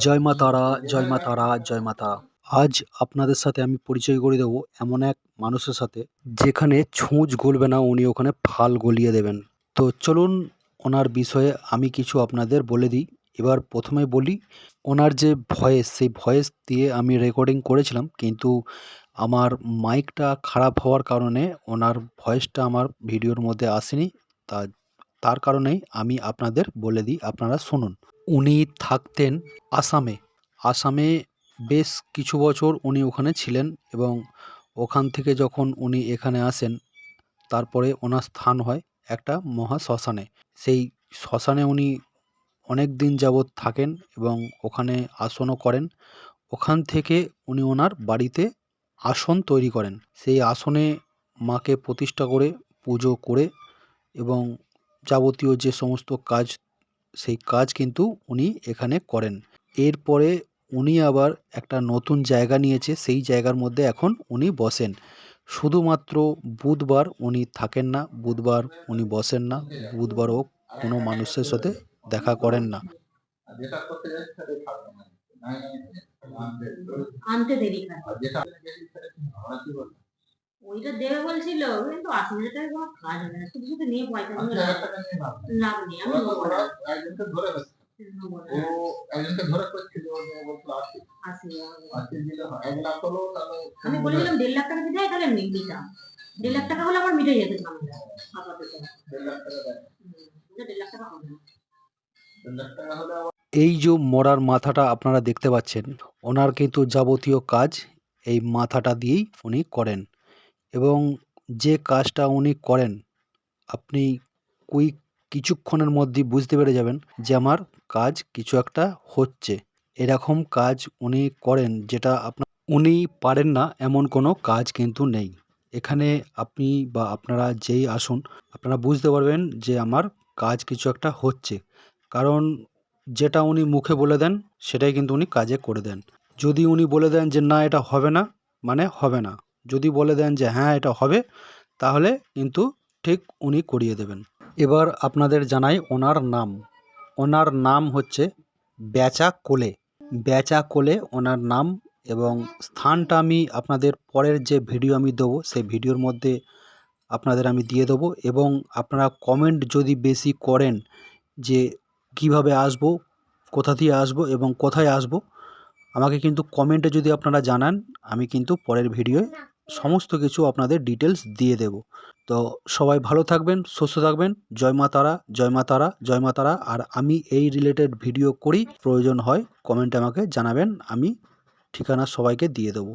জয় মা তারা, জয় মা তারা, জয় মা তারা। আজ আপনাদের সাথে আমি পরিচয় করে দেবো এমন এক মানুষের সাথে, যেখানে ছুঁচ গলবে না উনি ওখানে ফাল গলিয়ে দেবেন। তো চলুন ওনার বিষয়ে আমি কিছু আপনাদের বলে দিই। এবার প্রথমে বলি, ওনার যে ভয়েস, সেই ভয়েস দিয়ে আমি রেকর্ডিং করেছিলাম, কিন্তু আমার মাইকটা খারাপ হওয়ার কারণে ওনার ভয়েসটা আমার ভিডিওর মধ্যে আসেনি, তা তার কারণেই আমি আপনাদের বলে দিই, আপনারা শুনুন। উনি থাকতেন আসামে। আসামে বেশ কিছু বছর উনি ওখানে ছিলেন এবং ওখান থেকে যখন উনি এখানে আসেন, তারপরে ওনার স্থান হয় একটা মহা শ্মশানে। সেই শ্মশানে উনি অনেক দিন যাবৎ থাকেন এবং ওখানে আসনও করেন। ওখান থেকে উনি ওনার বাড়িতে আসন তৈরি করেন। সেই আসনে মাকে প্রতিষ্ঠা করে, পুজো করে এবং যাবতীয় যে সমস্ত কাজ, সেই কাজ কিন্তু উনি এখানে করেন। এরপরে উনি আবার একটা নতুন জায়গা নিয়েছে, সেই জায়গার মধ্যে এখন উনি বসেন। শুধুমাত্র বুধবার উনি থাকেন না, বুধবার উনি বসেন না, বুধবারও কোনো মানুষের সাথে দেখা করেন না। আনতে দেরি ওইটা দেবে বলছিল কিন্তু আশি হাজার টাকা কোনো কাজ হবে না। শুধু শুধু নিয়ে পয়সা নিয়ে লাভ নেই। আমি ওরা তো নেব ওরা না একজনকে ধরে বসছে নেব না। ও একজনকে ধরে করছিল বলছিল আশি আশি দিলে হয়। এক লাখ হলো তাহলে আমি বলেছিলাম দেড় লাখ টাকা দেয় তাহলে নিতাম দেড় লাখ টাকা হলে আমার মিটে যেত ঝামেলা আপাতত। দেড় লাখ টাকা দেড় লাখ হবে না। দেড় লাখ টাকা হলে এই যে মরার মাথাটা আপনারা দেখতে পাচ্ছেন ওনার কিন্তু যাবতীয় কাজ এই মাথাটা দিয়েই উনি করেন। এবং যে কাজটা উনি করেন, আপনি কুই কিছুক্ষণের মধ্যেই বুঝতে পেরে যাবেন যে আমার কাজ কিছু একটা হচ্ছে। এরকম কাজ উনি করেন যেটা আপনার উনি পারেন না, এমন কোনো কাজ কিন্তু নেই। এখানে আপনি বা আপনারা যেই আসুন, আপনারা বুঝতে পারবেন যে আমার কাজ কিছু একটা হচ্ছে। কারণ যেটা উনি মুখে বলে দেন, সেটাই কিন্তু উনি কাজে করে দেন। যদি উনি বলে দেন যে না, এটা হবে না মানে হবে না। যদি বলে দেন যে হ্যাঁ এটা হবে, তাহলে কিন্তু ঠিক উনি করিয়ে দেবেন। এবার আপনাদের জানাই ওনার নাম। ওনার নাম হচ্ছে বেচা কোলে বেচা কোলে ওনার নাম এবং স্থানটা আমি আপনাদের পরের যে ভিডিও আমি দেবো, সেই ভিডিওর মধ্যে আপনাদের আমি দিয়ে দেবো এবং আপনারা কমেন্ট যদি বেশি করেন যে কীভাবে আসব, কোথা দিয়ে আসব এবং কোথায় আসব, আমাকে কিন্তু কমেন্টে যদি আপনারা জানান, আমি কিন্তু পরের ভিডিওয় সমস্ত কিছু আপনাদের ডিটেলস দিয়ে দেব। তো সবাই ভালো থাকবেন, সুস্থ থাকবেন। জয় মা তারা, জয় মা তারা, জয় মা তারা। আর আমি এই রিলেটেড ভিডিও করি, প্রয়োজন হয় কমেন্টে আমাকে জানাবেন, আমি ঠিকানা সবাইকে দিয়ে দেবো।